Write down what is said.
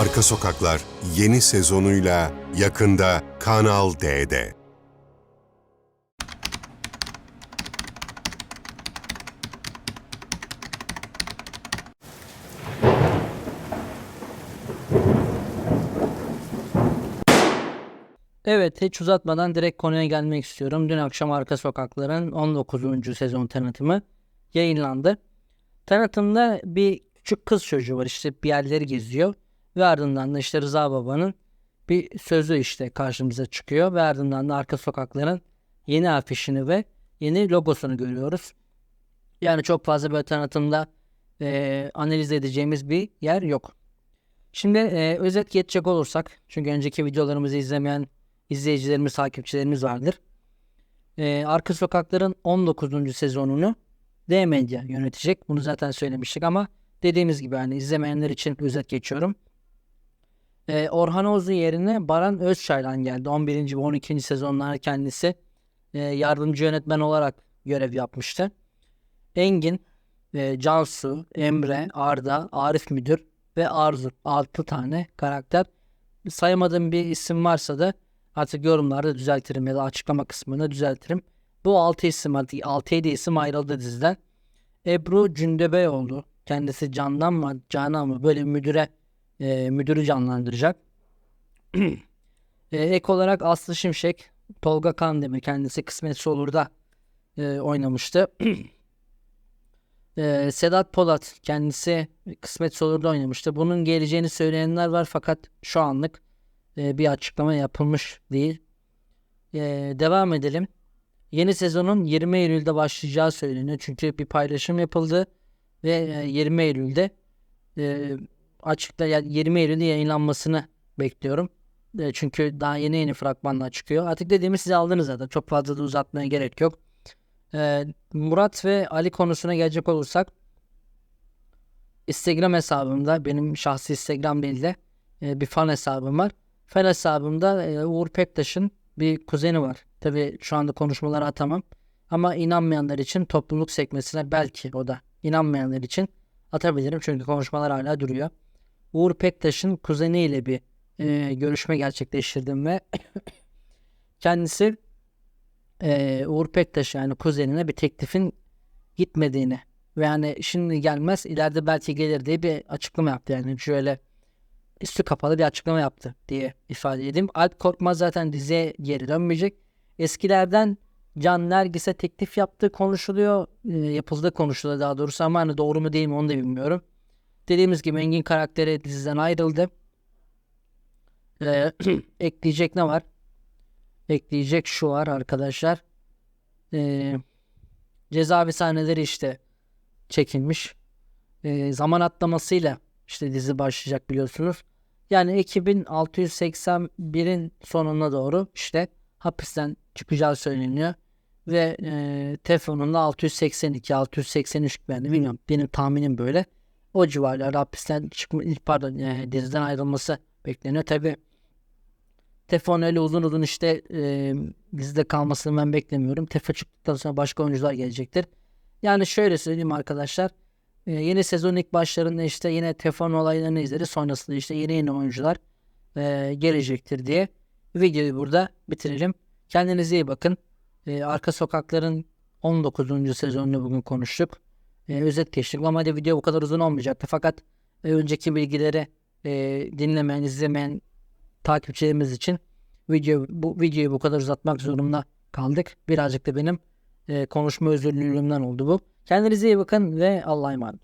Arka Sokaklar yeni sezonuyla yakında Kanal D'de. Evet hiç uzatmadan direkt konuya gelmek istiyorum. Dün akşam Arka Sokaklar'ın 19. sezon tanıtımı yayınlandı. Tanıtımda bir küçük kız çocuğu var işte bir yerleri geziyor. Ve ardından da işte Rıza Baba'nın bir sözü işte karşımıza çıkıyor. Ve ardından da Arka Sokaklar'ın yeni afişini ve yeni logosunu görüyoruz. Yani çok fazla böyle tanıtımda eee, analiz edeceğimiz bir yer yok. Şimdi eee, özet geçecek olursak çünkü önceki videolarımızı izlemeyen izleyicilerimiz, takipçilerimiz vardır. Ee, Arka Sokaklar'ın 19. sezonunu D-Medya yönetecek. Bunu zaten söylemiştik ama dediğimiz gibi hani izlemeyenler için özet geçiyorum. Ee, Orhan Oğuz'un yerine Baran Özçaylan geldi. 11. ve 12. sezonlarda kendisi e, yardımcı yönetmen olarak görev yapmıştı. Engin, e, Cansu, Emre, Arda, Arif Müdür ve Arzu 6 tane karakter. Sayamadığım bir isim varsa da Artık yorumlarda düzeltirim ya da açıklama kısmında düzeltirim. Bu 6 isim artık 6-7 isim ayrıldı diziden. Ebru Cündebeyoğlu kendisi Candan mı Canan mı böyle müdüre e, müdürü canlandıracak. e, ek olarak Aslı Şimşek Tolga Kandemir kendisi Kısmetse olur da e, oynamıştı. e, Sedat Polat kendisi Kısmetse olur da oynamıştı. Bunun geleceğini söyleyenler var fakat şu anlık e, bir açıklama yapılmış değil. E, devam edelim. Yeni sezonun 20 Eylül'de başlayacağı söyleniyor. Çünkü bir paylaşım yapıldı ve e, 20 Eylül'de e, açıkta yani 20 Eylül'de yayınlanmasını bekliyorum. E, çünkü daha yeni yeni fragmanlar çıkıyor. Artık dediğimi size aldınız zaten. Çok fazla da uzatmaya gerek yok. E, Murat ve Ali konusuna gelecek olursak Instagram hesabımda benim şahsi Instagram değil de e, bir fan hesabım var. Fan hesabımda e, Uğur Pektaş'ın bir kuzeni var. Tabi şu anda konuşmaları atamam. Ama inanmayanlar için topluluk sekmesine belki o da inanmayanlar için atabilirim. Çünkü konuşmalar hala duruyor. Uğur Pektaş'ın kuzeniyle bir e, görüşme gerçekleştirdim ve kendisi e, Uğur Pektaş yani kuzenine bir teklifin gitmediğini ve yani şimdi gelmez ileride belki gelir diye bir açıklama yaptı yani şöyle üstü kapalı bir açıklama yaptı diye ifade edeyim. Alp Korkmaz zaten diziye geri dönmeyecek. Eskilerden Can Nergis'e teklif yaptığı konuşuluyor. E, yapıldığı konuşuluyor daha doğrusu ama hani doğru mu değil mi onu da bilmiyorum. Dediğimiz gibi Engin karakteri diziden ayrıldı. E, ekleyecek ne var? Ekleyecek şu var arkadaşlar. E, cezaevi sahneleri işte çekilmiş. E, zaman atlamasıyla işte dizi başlayacak biliyorsunuz. Yani ekibin 681'in sonuna doğru işte hapisten çıkacağı söyleniyor. Ve e, Teflon'un da 682, 683 ben de bilmiyorum. Benim tahminim böyle. O civarlarda hapisten çıkma, pardon e, diziden ayrılması bekleniyor. Tabi Teflon öyle uzun uzun işte e, dizide kalmasını ben beklemiyorum. Teflon çıktıktan sonra başka oyuncular gelecektir. Yani şöyle söyleyeyim arkadaşlar. Ee, yeni sezon ilk başlarında işte yine Teflon olaylarını izleriz. Sonrasında işte yeni yeni oyuncular e, gelecektir diye videoyu burada bitirelim. Kendinize iyi bakın. Ee, Arka Sokakların 19. sezonunu bugün konuştuk. Ee, özet geçtik. Normalde video bu kadar uzun olmayacaktı. Fakat e, önceki bilgileri e, dinlemeyen, izlemeyen takipçilerimiz için video bu videoyu bu kadar uzatmak zorunda kaldık. Birazcık da benim e, konuşma özürlülüğümden oldu bu. Kendinize iyi bakın ve Allah'a emanet.